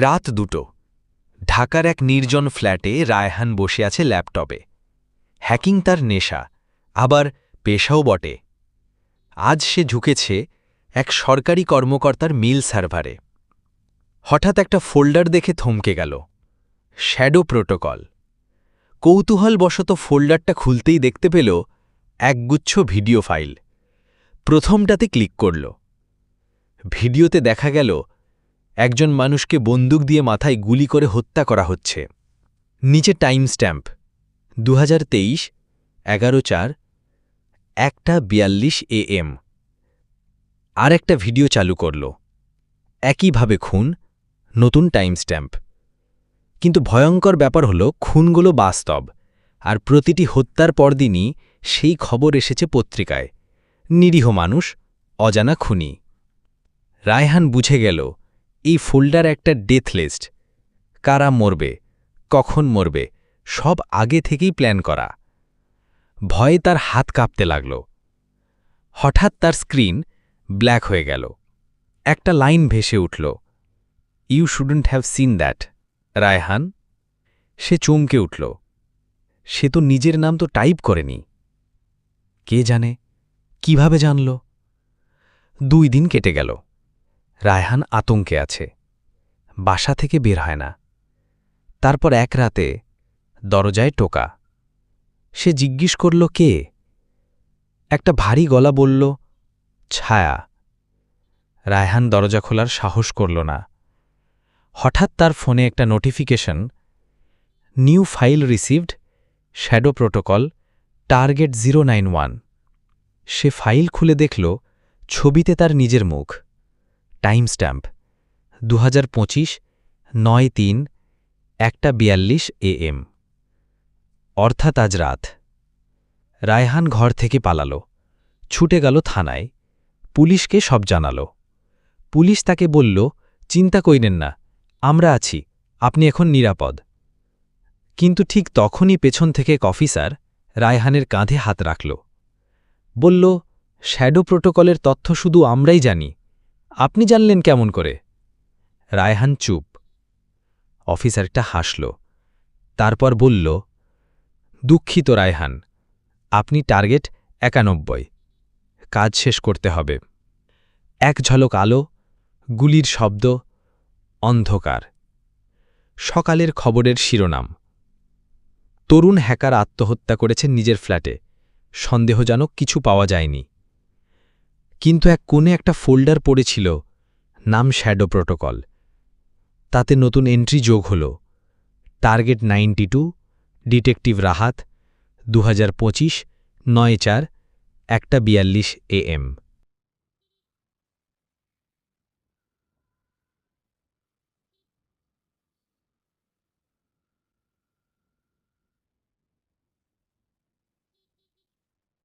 রাত দুটো। ঢাকার এক নির্জন ফ্ল্যাটে রায়হান বসে আছে ল্যাপটপে। হ্যাকিং তার নেশা, আবার পেশাও বটে। আজ সে ঝুঁকেছে এক সরকারি কর্মকর্তার মিল সার্ভারে। হঠাৎ একটা ফোল্ডার দেখে থমকে গেল। Shadow protocol. কৌতূহলবশত ফোল্ডারটা খুলতেই দেখতে পেল একগুচ্ছ ভিডিও ফাইল। প্রথমটাতে ক্লিক করল। ভিডিওতে দেখা গেল একজন মানুষকে বন্দুক দিয়ে মাথায় গুলি করে হত্যা করা হচ্ছে। নিচে টাইম স্ট্যাম্প। দু হাজার তেইশ, এগারো চার, একটা বিয়াল্লিশ এ এম আর একটা ভিডিও চালু করল। একইভাবে খুন, নতুন টাইম স্ট্যাম্প। কিন্তু ভয়ঙ্কর ব্যাপার হল, খুনগুলো বাস্তব। আর প্রতিটি হত্যার পরদিনই সেই খবর এসেছে পত্রিকায়। নিরীহ মানুষ, অজানা খুনি। রায়হান বুঝে গেল এই ফোল্ডার একটা ডেথ লিস্ট। কারা মরবে, কখন মরবে, সব আগে থেকেই প্ল্যান করা। ভয়ে তার হাত কাঁপতে লাগল। হঠাৎ তার স্ক্রিন ব্ল্যাক হয়ে গেল। একটা লাইন ভেসে উঠল you shouldn't have seen that Raihan. সে চমকে উঠল। সে তো নিজের নাম তো টাইপ করেনি। কে জানে, কীভাবে জানল? দুই দিন কেটে গেল। রায়হান আতঙ্কে আছে। বাসা থেকে বের হয় না। তারপর এক রাতে দরজায় টোকা। সে জিজ্ঞেস করল, কে? একটা ভারী গলা বলল, ছায়া। রায়হান দরজা খোলার সাহস করল না। হঠাৎ তার ফোনে একটা notification, new file received, shadow protocol, target zero সে ফাইল খুলে দেখল, ছবিতে তার নিজের মুখ। টাইম স্ট্যাম্প দু হাজার পঁচিশ, নয় তিন, একটা বিয়াল্লিশ এ এম। অর্থাৎ আজ রাত। রায়হান ঘর থেকে পালাল, ছুটে গেল থানায়, পুলিশকে সব জানাল। পুলিশ তাকে বলল, চিন্তা কইনেন না, আমরা আছি, আপনি এখন নিরাপদ। কিন্তু ঠিক তখনই পেছন থেকে এক অফিসার রায়হানের কাঁধে হাত রাখল। বলল, শ্যাডো প্রোটোকলের তথ্য শুধু আমরাই জানি আপনি জানলেন কেমন করে? রায়হান চুপ। অফিসারটা হাসল। তারপর বলল, দুঃখিত রায়হান, আপনি টার্গেট একানব্বই। কাজ শেষ করতে হবে। এক ঝলক আলো, গুলির শব্দ, অন্ধকার। সকালের খবরের শিরোনাম। তরুণ হ্যাকার আত্মহত্যা করেছেন নিজের ফ্ল্যাটে। সন্দেহজনক কিছু পাওয়া যায়নি। কিন্তু এক কোণে একটা ফোল্ডার পড়েছিল, নাম শ্যাডো প্রোটোকল। তাতে নতুন এন্ট্রি যোগ হল। Target ninety two, detective Rahat দু হাজার পঁচিশ, নয় চার, একটা বিয়াল্লিশ এএম এম।